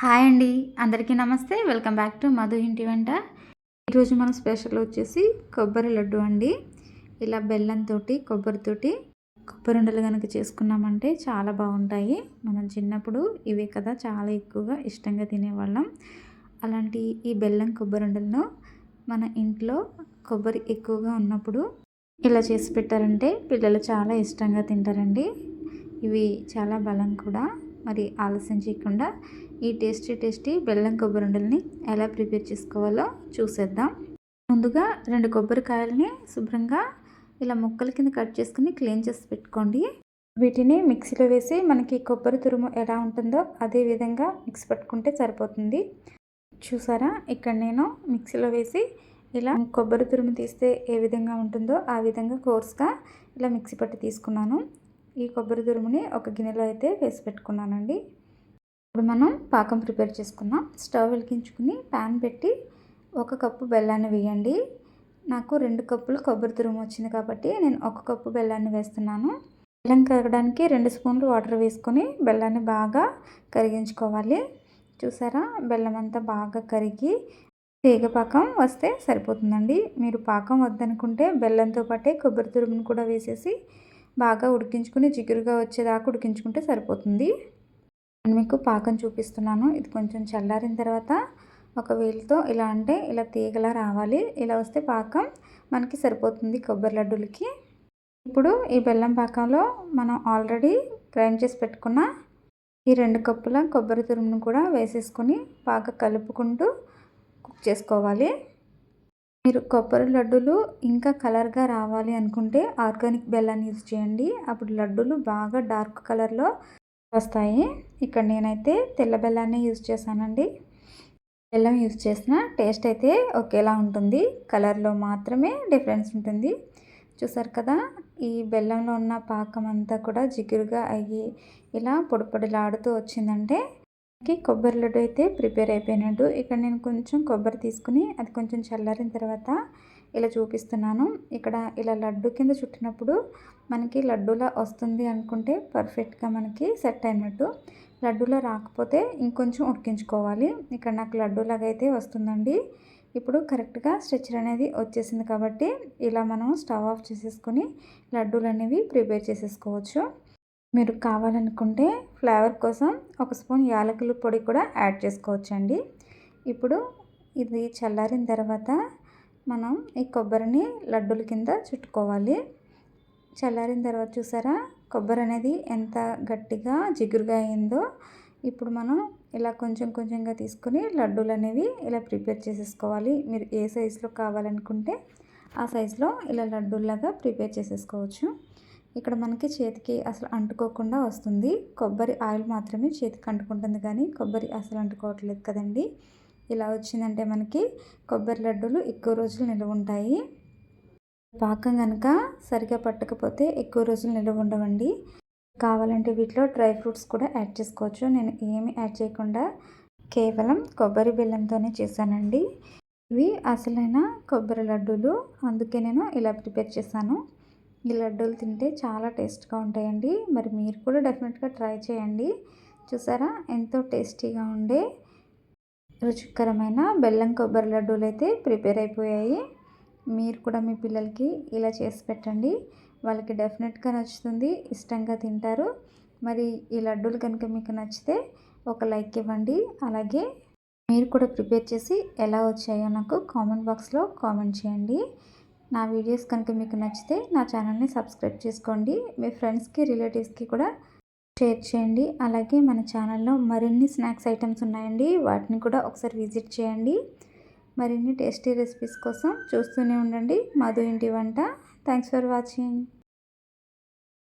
Hi అండి. అందరికీ నమస్తే. వెల్కమ్ బ్యాక్ టు మధు ఇంటి వంట. ఈరోజు మన స్పెషల్ వచ్చేసి కొబ్బరి లడ్డు అండి. ఇలా బెల్లంతో కొబ్బరితోటి కొబ్బరి ఉండలు కనుక చేసుకున్నామంటే చాలా బాగుంటాయి. మనం చిన్నప్పుడు ఇవే కదా చాలా ఎక్కువగా ఇష్టంగా తినేవాళ్ళం. అలాంటి ఈ బెల్లం కొబ్బరి ఉండలను మన ఇంట్లో కొబ్బరి ఎక్కువగా ఉన్నప్పుడు ఇలా చేసి పెట్టారంటే పిల్లలు చాలా ఇష్టంగా తింటారండి. ఇవి చాలా బలం కూడా. మరి ఆలస్యం చేయకుండా ఈ టేస్టీ టేస్టీ బెల్లం కొబ్బరి ఉండల్ని ఎలా ప్రిపేర్ చేసుకోవాలో చూసేద్దాం. ముందుగా రెండు కొబ్బరికాయలని శుభ్రంగా ఇలా ముక్కల కింద కట్ చేసుకుని క్లీన్ చేసి పెట్టుకోండి. వీటిని మిక్సీలో వేసి మనకి కొబ్బరి తురుము ఎలా ఉంటుందో అదే విధంగా మిక్స్ పట్టుకుంటే సరిపోతుంది. చూసారా? ఇక్కడ నేను మిక్సీలో వేసి ఇలా కొబ్బరి తురుము తీస్తే ఏ విధంగా ఉంటుందో ఆ విధంగా కోర్స్గా ఇలా మిక్సీ పట్టి తీసుకున్నాను. ఈ కొబ్బరి తురుముని ఒక గిన్నెలో అయితే వేసి పెట్టుకున్నానండి. ఇప్పుడు మనం పాకం ప్రిపేర్ చేసుకుందాం. స్టవ్ వెలిగించుకుని ప్యాన్ పెట్టి ఒక కప్పు బెల్లాన్ని వేయండి. నాకు రెండు కప్పులు కొబ్బరి తురుము వచ్చింది కాబట్టి నేను ఒక కప్పు బెల్లాన్ని వేస్తున్నాను. బెల్లం కరగడానికి రెండు స్పూన్లు వాటర్ వేసుకొని బెల్లాన్ని బాగా కరిగించుకోవాలి. చూసారా? బెల్లం అంతా బాగా కరిగి తీగ పాకం వస్తే సరిపోతుందండి. మీరు పాకం వద్దనుకుంటే బెల్లంతో పాటే కొబ్బరి తురుమును కూడా వేసేసి బాగా ఉడికించుకుని జిగురుగా వచ్చేదాకా ఉడికించుకుంటే సరిపోతుంది. నేను మీకు పాకం చూపిస్తున్నాను. ఇది కొంచెం చల్లారిన తర్వాత ఒక వేలుతో ఇలా అంటే ఇలా తీగలా రావాలి. ఇలా వస్తే పాకం మనకి సరిపోతుంది కొబ్బరి లడ్డూలకి. ఇప్పుడు ఈ బెల్లం పాకంలో మనం ఆల్రెడీ గ్రైండ్ చేసి పెట్టుకున్న ఈ రెండు కప్పుల కొబ్బరి తురుమును కూడా వేసేసుకొని బాగా కలుపుకుంటూ కుక్ చేసుకోవాలి. మీరు కొబ్బరి లడ్డూలు ఇంకా కలర్గా రావాలి అనుకుంటే ఆర్గానిక్ బెల్లాన్ని యూజ్ చేయండి. అప్పుడు లడ్డూలు బాగా డార్క్ కలర్లో వస్తాయి. ఇక్కడ నేనైతే తెల్ల బెల్లాన్ని యూజ్ చేశానండి. బెల్లం యూజ్ చేసిన టేస్ట్ అయితే ఒకేలా ఉంటుంది. కలర్లో మాత్రమే డిఫరెన్స్ ఉంటుంది. చూసారు కదా ఈ బెల్లంలో ఉన్న పాకం అంతా కూడా జిగురుగా అయ్యి ఇలా పొడిపొడిలాడుతూ వచ్చిందంటే కి కొబ్బరి లడ్డు అయితే ప్రిపేర్ అయిపోయినట్టు. ఇక్కడ నేను కొంచెం కొబ్బరి తీసుకుని అది కొంచెం చల్లారిన తర్వాత ఇలా చూపిస్తున్నాను. ఇక్కడ ఇలా లడ్డు కింద చుట్టినప్పుడు మనకి లడ్డూలా వస్తుంది అనుకుంటే పర్ఫెక్ట్గా మనకి సెట్ అయినట్టు. లడ్డూలా రాకపోతే ఇంకొంచెం ఉడికించుకోవాలి. ఇక్కడ నాకు లడ్డూలాగా అయితే వస్తుందండి. ఇప్పుడు కరెక్ట్గా స్ట్రెచ్చర్ అనేది వచ్చేసింది కాబట్టి ఇలా మనం స్టవ్ ఆఫ్ చేసేసుకొని లడ్డూలు అనేవి ప్రిపేర్ చేసేసుకోవచ్చు. మీరు కావాలనుకుంటే ఫ్లేవర్ కోసం ఒక స్పూన్ యాలకుల పొడి కూడా యాడ్ చేసుకోవచ్చండి. ఇప్పుడు ఇది చల్లారిన తర్వాత మనం ఈ కొబ్బరిని లడ్డూల కింద చుట్టుకోవాలి. చల్లారిన తర్వాత చూసారా? కొబ్బరి అనేది ఎంత గట్టిగా జిగురుగా అయిందో ఇప్పుడు మనం ఇలా కొంచెం కొంచెంగా తీసుకుని లడ్డూలు అనేవి ఇలా ప్రిపేర్ చేసేసుకోవాలి. మీరు ఏ సైజులో కావాలనుకుంటే ఆ సైజులో ఇలా లడ్డూల్లాగా ప్రిపేర్ చేసేసుకోవచ్చు. ఇక్కడ మనకి చేతికి అసలు అంటుకోకుండా వస్తుంది. కొబ్బరి ఆయిల్ మాత్రమే చేతికి అంటుకుంటుంది కానీ కొబ్బరి అసలు అంటుకోవట్లేదు కదండి. ఇలా వచ్చిందంటే మనకి కొబ్బరి లడ్డూలు ఎక్కువ రోజులు నిల్వ ఉంటాయి. పాకం కనుక సరిగా పట్టకపోతే ఎక్కువ రోజులు నిల్వ ఉండవండి. కావాలంటే వీటిలో డ్రై ఫ్రూట్స్ కూడా యాడ్ చేసుకోవచ్చు. నేను ఏమి యాడ్ చేయకుండా కేవలం కొబ్బరి బెల్లంతోనే చేశానండి. ఇవి అసలైన కొబ్బరి లడ్డూలు. అందుకే నేను ఇలా ప్రిపేర్ చేశాను. ఈ లడ్డూలు తింటే చాలా టేస్ట్గా ఉంటాయండి. మరి మీరు కూడా డెఫినెట్గా ట్రై చేయండి. చూసారా? ఎంతో టేస్టీగా ఉండే రుచికరమైన బెల్లం కొబ్బరి లడ్డూలు అయితే ప్రిపేర్ అయిపోయాయి. మీరు కూడా మీ పిల్లలకి ఇలా చేసి పెట్టండి. వాళ్ళకి డెఫినెట్గా నచ్చుతుంది. ఇష్టంగా తింటారు. మరి ఈ లడ్డూలు కనుక మీకు నచ్చితే ఒక లైక్ ఇవ్వండి. అలాగే మీరు కూడా ప్రిపేర్ చేసి ఎలా వచ్చాయో నాకు కామెంట్ బాక్స్లో కామెంట్ చేయండి. నా వీడియోస్ కనుక మీకు నచ్చితే నా ఛానల్ని సబ్స్క్రైబ్ చేసుకోండి. మీ ఫ్రెండ్స్కి రిలేటివ్స్కి కూడా షేర్ చేయండి. అలాగే మన ఛానల్లో మరిన్ని స్నాక్స్ ఐటమ్స్ ఉన్నాయండి. వాటిని కూడా ఒకసారి విజిట్ చేయండి. మరిన్ని టేస్టీ రెసిపీస్ కోసం చూస్తూనే ఉండండి. మధు ఇంటి వంట. Thanks for watching.